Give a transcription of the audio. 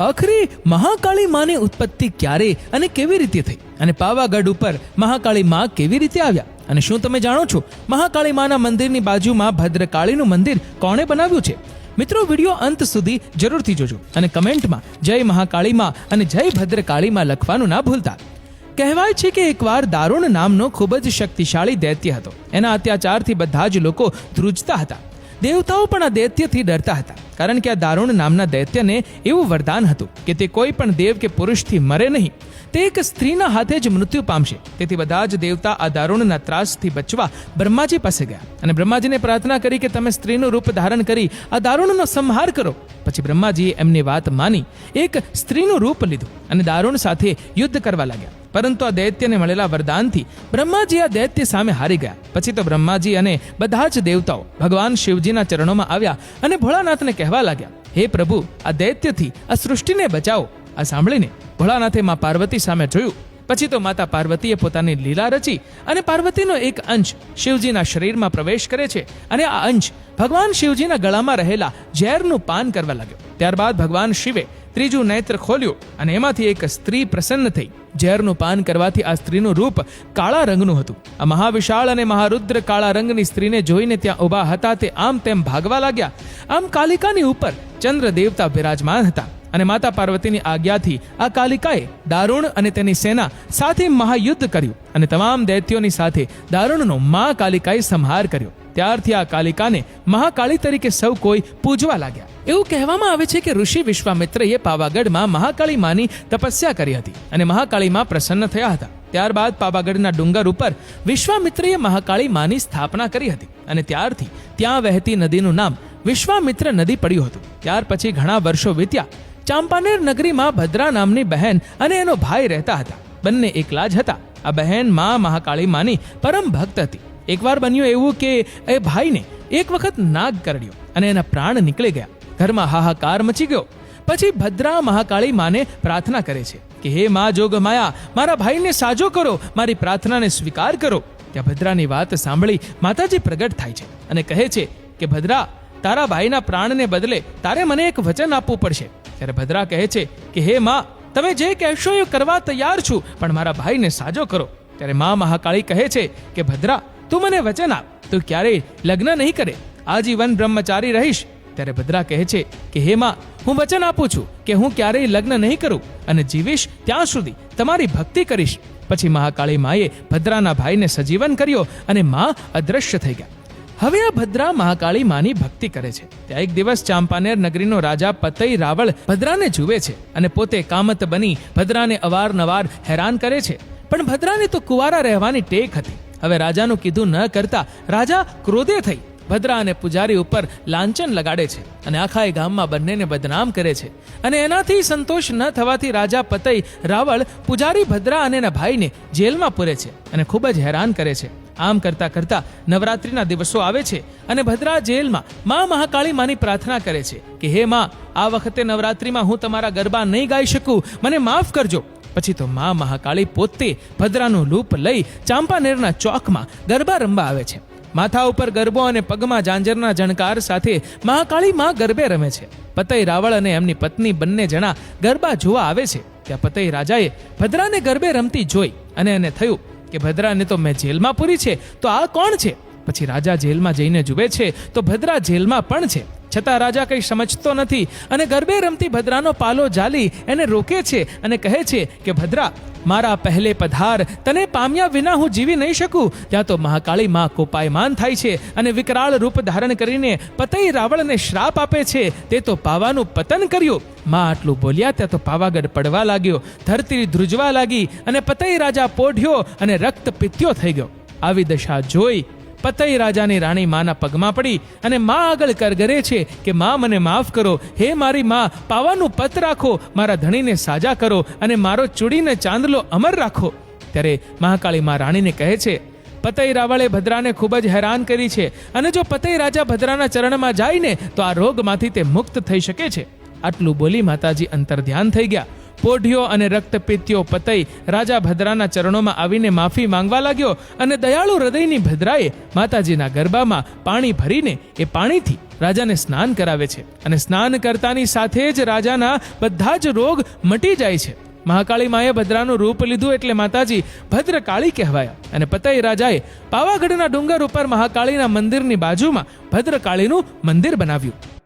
આખરે મહાકાળી માની ઉત્પત્તિ ક્યારે અને કેવી રીતે થઈ? અને પાવાગઢ ઉપર મહાકાળી માં કેવી રીતે આવ્યા? અને શું તમે જાણો છો મહાકાળી માના મંદિરની બાજુમાં ભદ્રકાળીનું મંદિર કોણે બનાવ્યું છે? મિત્રો, વીડિયો અંત સુધી જરૂરથી જોજો અને કમેન્ટમાં જય મહાકાળી માં અને જય ભદ્રકાળી માં લખવાનું ના ભૂલતા. કહેવાય છે કે એકવાર દારૂણ નામનો ખૂબ જ શક્તિશાળી દૈત્ય હતો. એના અત્યાચારથી બધા જ લોકો ધ્રુજતા હતા. દેવતાઓ પણ આ દૈત્યથી ડરતા હતા. કારણ કે આ દારૂણ નામના દૈત્યને એવું વરદાન હતું કે તે કોઈ પણ દેવ કે પુરુષથી મરે નહીં. તે એક સ્ત્રીના હાથે જ મૃત્યુ પામશે. તેથી બધા જ દેવતા આ દારૂણના ત્રાસથી બચવા બ્રહ્માજી પાસે ગયા અને બ્રહ્માજીને પ્રાર્થના કરી કે તમે સ્ત્રીનું રૂપ ધારણ કરી આ દારૂણનો સંહાર કરો. પછી બ્રહ્માજીએ એમની વાત માની એક સ્ત્રીનું રૂપ લીધું. અને દારૂણ સાથે યુદ્ધ કરવા લાગ્યા. પરંતુ આ દૈત્યને મળેલા વરદાનથી બ્રહ્માજી આ દૈત્ય સામે હારી ગયા. પછી તો બ્રહ્માજી અને બધા જ દેવતાઓ ભગવાન શિવજીના ચરણોમાં આવ્યા અને ભોળાનાથને કહેવા લાગ્યા, હે પ્રભુ, આ દૈત્યથી આ સૃષ્ટિને બચાવો. આ સાંભળીને ભોળાનાથે મા પાર્વતી સામે જોયું. પછી તો માતા પાર્વતીએ પોતાની લીલા રચી અને પાર્વતીનો એક અંશ શિવજીના શરીરમાં પ્રવેશ કરે છે અને આ અંશ ભગવાન શિવજીના ગળામાં રહેલા ઝેરનું પાન કરવા લાગ્યો. ત્યારબાદ ભગવાન શિવે ત્રીજું નેત્ર ખોલ્યું અને એમાંથી એક સ્ત્રી પ્રસન્ન થઈ. ઝેરનું પાન કરવાથી આ સ્ત્રીનું રૂપ કાળા રંગનું હતું. આ મહાવિશાળ અને મહારુદ્ર કાળા રંગની સ્ત્રીને જોઈને ત્યાં ઊભા હતા તે આમ તેમ ભાગવા લાગ્યા. આમ કાલિકાની ઉપર ચંદ્ર દેવતા બિરાજમાન હતા અને માતા પાર્વતીની આજ્ઞાથી આ કાલિકાએ દારૂણ અને તેની સેના સાથે મહાયુદ્ધ કર્યું અને તમામ દૈત્યોની સાથે દારૂણનો મા કાલિકાએ સંહાર કર્યો. ત્યારથી આ કાલિકાને મહાકાળી તરીકે સૌ કોઈ પૂજવા લાગ્યા. એવું કહેવામાં આવે છે કે ઋષિ વિશ્વામિત્રએ પાવાગઢમાં મહાકાળી માની તપસ્યા કરી હતી અને મહાકાળીમાં પ્રસન્ન થયા હતા. ત્યારબાદ પાવાગઢના ડુંગર ઉપર વિશ્વામિત્રએ મહાકાળી માની સ્થાપના કરી હતી અને ત્યારથી ત્યાં વહેતી નદીનું નામ વિશ્વામિત્ર નદી પડ્યું હતું. ત્યાર પછી ઘણા વર્ષો વીત્યા. ચાંપાનેર નગરીમાં ભદ્રા નામની બહેન અને એનો ભાઈ રહેતા હતા. બંને એકલા જ હતા. આ બહેન મા મહાકાળી માની પરમ ભક્ત હતી. એકવાર બન્યું એવું કે એ ભાઈને એક વખત નાગ કરડ્યો અને એના પ્રાણ નીકળી ગયા. ઘરમાં હાહાકાર મચી ગયો. પછી ભદ્રા મહાકાળી માને પ્રાર્થના કરે છે કે, હે મા જોગ માયા, મારા ભાઈને સાજો કરો, મારી પ્રાર્થનાને સ્વીકાર કરો. ત્યાં ભદ્રાની વાત સાંભળી માતાજી પ્રગટ થાય છે અને કહે છે કે, ભદ્રા, તારા ભાઈના પ્રાણને બદલે તારે મને એક વચન આપવું પડશે. ત્યારે ભદ્રા કહે છે કે, હે માં, તમે જે કહેશો એ કરવા તૈયાર છું, પણ મારા ભાઈને સાજો કરો. ત્યારે મા મહાકાળી કહે છે કે, ભદ્રા તું મને વચન આપ. તું ક્યારેય લગ્ન નહીં કરે. આજીવન બ્રહ્મચારી રહીશ. ત્યારે ભદ્રા કહે છે કે, હે માં, હું વચન આપું છું કે હું ક્યારેય લગ્ન નહીં કરું અને જીવીશ ત્યાં સુધી તમારી ભક્તિ કરીશ. પછી મહાકાળી માએ ભદ્રાના ભાઈને સજીવન કર્યો અને મા અદ્રશ્ય થઈ ગયા. હવે આ ભદ્રા મહાકાળી માની ભક્તિ કરે છે. ત્યાં એક દિવસ ચાંપાનેર નગરીનો રાજા પતઈ રાવળ ભદ્રાને જુએ છે અને પોતે કામત બની ભદ્રાને અવારનવાર હેરાન કરે છે. પણ ભદ્રાને તો કુવારા રહેવાની ટેક હતી. હવે રાજાનું કીધું ન કરતા રાજા ક્રોધે થઈ. ભદ્રા અને પૂજારી ઉપર લાંચન લગાડે છે અને આખા એ ગામમાં બંનેને બદનામ કરે છે. અને એનાથી સંતોષ ન થવાથી રાજા પતઈ રાવળ, પૂજારી, ભદ્રા અને એના ભાઈને જેલમાં પૂરે છે અને ખૂબ જ હેરાન કરે છે. આમ કરતા કરતા નવરાત્રિના દિવસો આવે છે અને ભદ્રા જેલમાં મા મહાકાળી માની પ્રાર્થના કરે છે કે, હે માં, આ વખતે નવરાત્રિમાં હું તમારા ગરબા નહીં ગાઈ શકું. મને માફ કરજો. પછી તો મા મહાકાળી પોતે ભદ્રાનું લૂપ લઈ ચાંપાનેરના ચોકમાં ગરબા રમવા આવે છે. માથા ઉપર ગરબો અને પગમાં જાંજરના જણકાર સાથે મહાકાળી માં ગરબે રમે છે. પતઈ રાવળ અને એમની પત્ની બંને જણા ગરબા જોવા આવે છે. ત્યાં પતઈ રાજાએ ભદ્રાને ગરબે રમતી જોઈ અને એને થયું કે ભદ્રાને તો મેં જેલમાં પૂરી છે, તો આ કોણ છે? પછી રાજા જેલમાં જઈને જુએ છે, તો ભદ્રા જેલમાં પણ છે. છતાં રાજા કંઈ સમજતો નથી અને ગરબે રમતી ભદ્રાનો પાલો જાલી એને રોકે છે અને કહે છે કે, ભદ્રા, મારા પહેલે પધાર. તને પામ્યા વિના હું જીવી નહીં શકું. ત્યાં તો મહાકાળી માં કોપાયમાન થાય છે અને વિકરાળ રૂપ ધારણ કરીને પતઈ રાવળને શ્રાપ આપે છે. તે તો પાવાનું પતન કર્યું. માં આટલું બોલ્યા ત્યાં તો પાવાગઢ પડવા લાગ્યો, ધરતી ધ્રુજવા લાગી અને પતઈ રાજા પોઢ્યો અને રક્ત પિત્યો થઈ ગયો. આવી દશા જોઈ પતઈ રાજાની રાણી માના પગમાં પડી અને મા આગળ કરગરે છે કે, મા, મને માફ કરો. હે મારી મા, પાવાનું પત રાખો. મારા ધણીને સાજા કરો અને મારો ચૂડીને ચાંદલો અમર રાખો. ત્યારે મહાકાળી મા રાણીને કહે છે, પતઈ રાવળે ભદ્રાને ખૂબ જ હેરાન કરી છે અને જો પતઈ રાજા ભદ્રાના ચરણમાં જાય ને, તો આ રોગમાંથી તે મુક્ત થઈ શકે છે. આટલું બોલી માતાજી અંતર ધ્યાન થઈ ગયા. પોઢિયો અને રક્તપિત્યો પતઈ રાજા ભદ્રાના ચરણોમાં આવીને માફી માંગવા લાગ્યો અને દયાળુ હૃદયની ભદ્રાએ માતાજીના ગરબામાં પાણી ભરીને એ પાણીથી રાજાને સ્નાન કરાવે છે. અને સ્નાન કરતાની સાથે જ રાજાના બધા જ રોગ મટી જાય છે. મહાકાળી માએ ભદ્રાનું રૂપ લીધું એટલે માતાજી ભદ્રકાળી કહેવાયા. અને પતઈ રાજાએ પાવાગઢના ડુંગર ઉપર મહાકાળીના મંદિરની બાજુમાં ભદ્રકાળીનું મંદિર બનાવ્યું.